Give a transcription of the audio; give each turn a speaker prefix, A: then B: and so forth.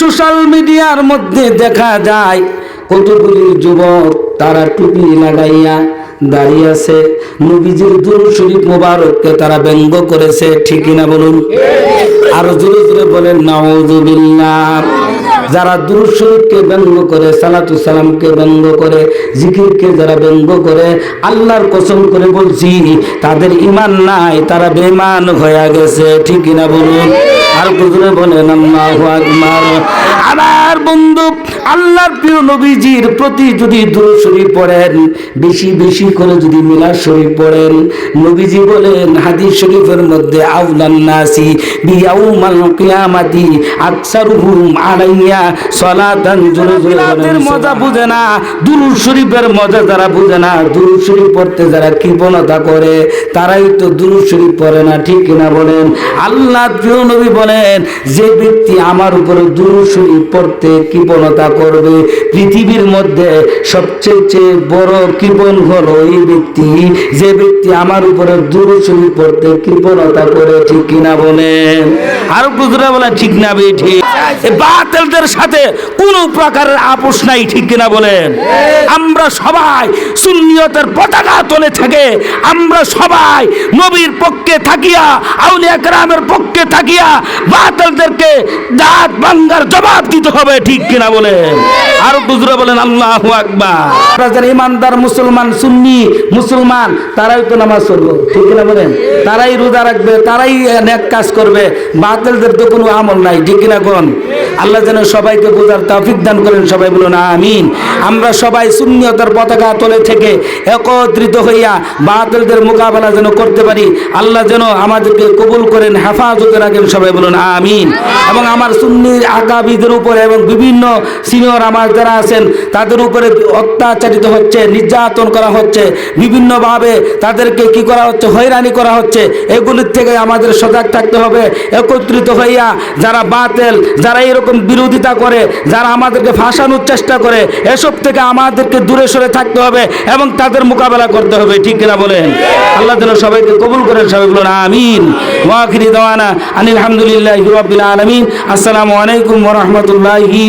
A: Social মিডিয়ার মধ্যে দেখা যায়? কতগুলি যুবক তারা টুপি লাগাইয়া দাঁড়িয়ে আছে? নবীজির দুরু শরীফ মোবারককে তারা ব্যঙ্গ করেছে, ঠিক না বলুন? আরও জোরে জোরে বলেন নাউজুবিল্লাহ যারা দুরু শরীফকে ব্যঙ্গ করে, সালাতু সালামকে ব্যঙ্গ করে, জিকিরকে যারা ব্যঙ্গ করে, আল্লাহর কসম করে বলছি, তাদের ইমান নাই, তারা বেমান হয়ে গেছে, ঠিক না বলুন? আর কুজুরে বলেন আল্লাহু আকবার। আমার বন্ধু আল্লাহর প্রিয় নবীজির প্রতি যদি দুরূদ শরীফ পড়েন বেশি বেশি করে যদি মিলাদ শরীফ পড়েন নবীজি বলেন হাদিস শরীফের মধ্যে আউলান নাসি বিয়াউমাল কিয়ামাতি আকসারুহুম আলাইয়া সালাতান। জোরে জোরে মজা বুঝে না দুরূদ শরীফের মজা যারা বুঝে না দুরূদ শরীফ পড়তে যারা কৃপণতা করে তারাই তো দুরূদ শরীফ পড়ে না ঠিক কিনা বলেন? আল্লাহ প্রিয় নবী বলেন যে ব্যক্তি আমার উপরে দুরূদ পড়তে কৃপণতা করবে, পৃথিবীর মধ্যে সবচেয়ে চেয়ে বড় কৃপণ হলো এই ব্যক্তি। যে ব্যক্তি আমার উপরে দুরূদ পড়তে কৃপণতা করে, ঠিক কিনা বলেন? আর কুজরা বলে ঠিক না বে, ঠিক। বাতিলদের সাথে কোন প্রকারের আপোষ নাই, ঠিক কিনা বলেন? আমরা সবাই সুন্নিয়তের পতাকা তোলে থাকে, আমরা সবাই নবীর পক্ষে থাকিয়া, আউলিয়া গ্রামের পক্ষে থাকিয়া বাতিলদেরকে দাঁত ভাঙ্গার জবাব দিতে হবে, ঠিক কিনা বলেন? আর বলেন, আল্লাহ আকবার। যারা ইমানদার মুসলমান, সুন্নি মুসলমান, তারাই তো নামাজ পড়ব, ঠিক কিনা বলেন? তারাই রোজা রাখবে, তারাই নেক কাজ করবে, বাতিলদের তো কোনো আমল নাই, ঠিক কিনা কোন? আল্লাহ যেন সবাইকে বোঝার তৌফিক দান করেন, সবাই বলুন আমিন। আমরা সবাই শূন্যতার পতাকা তলে থেকে একত্রিত হইয়া বাতিলদের মোকাবেলা যেন করতে পারি। আল্লাহ যেন আমাদেরকে কবুল করেন, হেফাজতে রাখেন, সবাই বলুন আমিন। এবং আমার সুন্নির আকাবিদের উপরে এবং বিভিন্ন সিনিয়র আমার যারা আছেন, তাদের উপরে অত্যাচারিত হচ্ছে, নির্যাতন করা হচ্ছে, বিভিন্নভাবে তাদেরকে কি করা হচ্ছে, হয়রানি করা হচ্ছে, এগুলির থেকে আমাদের সজাগ থাকতে হবে, একত্রিত হইয়া যারা বাতেল, যারা এরকম বিরোধিতা করে, যারা আমাদেরকে ফাঁসানোর চেষ্টা করে, এসব থেকে আমাদেরকে দূরে সরে থাকতে হবে এবং তাদের মোকাবেলা করতে হবে, ঠিক কিনা বলেন? আল্লাহ যেন সবাইকে কবুল করেন, সবাই বলুন, আমিন। ওয়াখিরি দেওয়ানা আনিল আলহামদুলিল্লাহ আলমিন। আসসালামু আলাইকুম ওরহমতুল্লাহি